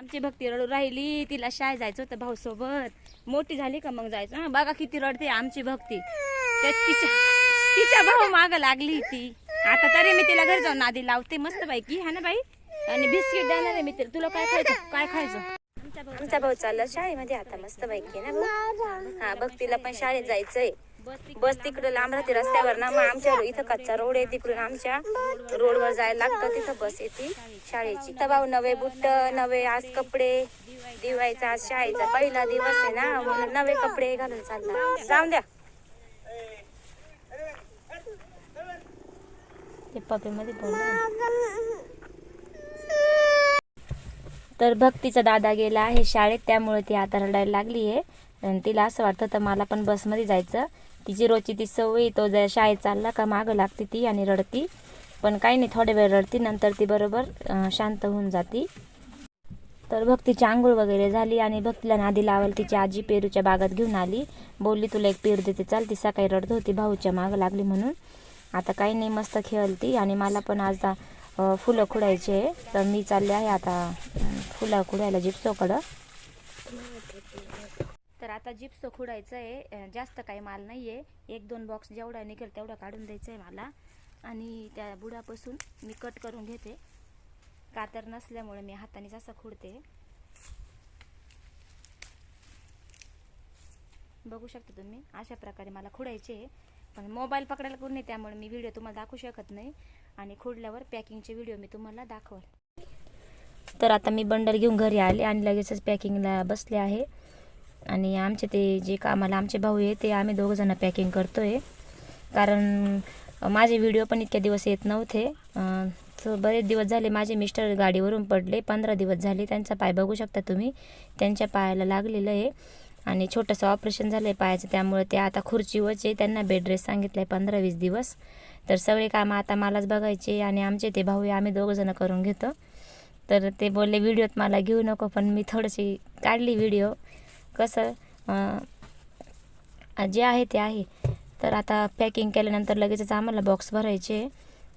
आमची भक्ती रडू राहिली तिला शाळेत जायचं होतं भाऊ सोबत मोठी झाली का मग जायचं? हा, बघा किती रडते आमची भक्ती. त्या तिच्या तिच्या भाऊ माग लागली ती. आता तरी मी तिला घरी जाऊन नादी लावते. मस्त पैकी हा ना बाई? आणि बिस्किट देणार आहे मी तिला. तुला काय खायचं? काय खायचं? आमचा भाऊ चालला शाळेमध्ये आता मस्त पैकी ना भाऊ? हा भक्तीला पण शाळेत जायचंय. बस तिकडे लांब राहते रस्त्यावर ना मग आमच्या इथं कच्चा रोड आहे तिकडून आमच्या रोडवर जायला लागतं तिथं बस येते शाळेची. तर भाऊ नवे बुट्ट नवे आज कपडे दिवायचा आज शाळेचा पहिला दिवस आहे ना म्हणून नवे कपडे घालून चालला जाऊन द्या. ते तर भक्तीचा दादा गेला आहे शाळेत त्यामुळे ती आता रडायला लागली आहे. आणि तिला असं वाटतं तर मला पण बसमध्ये जायचं. तिची रोजची ती सवय तो जर शाळेत चालला का मागं लागते ती आणि रडती. पण काही नाही थोड्या वेळ रडती नंतर ती बरोबर शांत होऊन जाती. तर भक्तीची आंघोळ वगैरे झाली आणि भक्तीला नादी लावायला तिची आजी पेरूच्या बागात घेऊन आली. बोलली तुला एक पेरू देते चाल ती सकाळी रडत होती भाऊच्या मागं लागली म्हणून. आता काही नाही मस्त खेळती आणि मला पण आज फुलं खुडायचे आहे. तर मी चालले आहे आता फुलं खुडायला जिप्सोकडं तर आता जिप्सो खुडायचं आहे जास्त काही माल नाही आहे एक दोन बॉक्स जेवढा निघेल तेवढा काढून द्यायचं आहे मला. आणि त्या बुडापासून मी कट करून घेते. कातर नसल्यामुळे मी हाताने असं खुडते. बघू शकता तुम्ही अशा प्रकारे मला खुडायचे आहे. पण मोबाईल पकडायला कोण नाही त्यामुळे मी व्हिडिओ तुम्हाला दाखवू शकत नाही. आणि खुडल्यावर पॅकिंगचे व्हिडिओ मी तुम्हाला दाखवल. तर आता मी बंडल घेऊन घरी आले आणि लगेचच पॅकिंगला बसले आहे. आणि आमचे ते जे कामाला आमचे भाऊ आहे ते आम्ही दोघंजणं पॅकिंग करतो आहे कारण माझे व्हिडिओ पण इतक्या दिवस येत नव्हते. तर बरेच दिवस झाले माझे मिस्टर गाडीवरून पडले. पंधरा दिवस झाले त्यांचा पाय बघू शकता तुम्ही. त्यांच्या पायाला लागलेलं आहे. आणि छोटंसं ऑपरेशन झालं आहे पायाचं त्यामुळे ते आता खुर्चीवरच आहे. त्यांना बेड रेस्ट सांगितलं आहे पंधरा वीस दिवस. तर सगळे कामं आता मलाच बघायचे आणि आमचे ते भाऊ आहे आम्ही दोघंजणं करून घेतो. तर ते बोलले व्हिडिओत मला घेऊ नको पण मी थोडीशी काढली व्हिडिओ कसं जे आहे ते आहे. तर आता पॅकिंग केल्यानंतर लगेचच आम्हाला बॉक्स भरायचे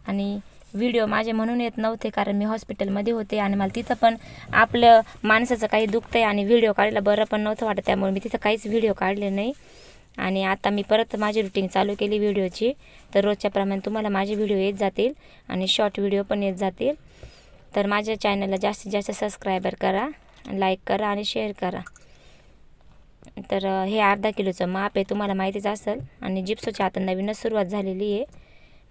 आणि व्हिडिओ माझे म्हणून येत नव्हते कारण मी हॉस्पिटलमध्ये होते आणि मला तिथं पण आपलं माणसाचं काही दुखतं आहे आणि व्हिडिओ काढायला बरं पण नव्हतं वाटत त्यामुळे मी तिथं काहीच व्हिडिओ काढले नाही. आणि आता मी परत माझी रुटीन चालू केली व्हिडिओची तर रोजच्याप्रमाणे तुम्हाला माझे व्हिडिओ येत जातील आणि शॉर्ट व्हिडिओ पण येत जातील. तर माझ्या चॅनलला जास्तीत जास्त सबस्क्रायबर करा लाईक करा आणि शेअर करा. तर हे अर्धा किलोचं माप आहे तुम्हाला माहितीच असेल. आणि जिप्सोची आता नवीनच सुरुवात झालेली आहे.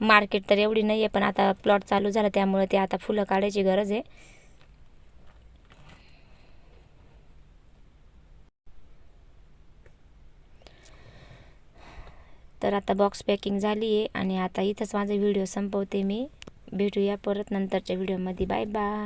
मार्केट तर एवढी नाही आहे पण आता प्लॉट चालू झाला त्यामुळे ते आता फुलं काढायची गरज आहे. तर आता बॉक्स पॅकिंग झाली आहे आणि आता इथंच माझा व्हिडिओ संपवते मी. भेटूया परत नंतरच्या व्हिडिओमध्ये बाय बाय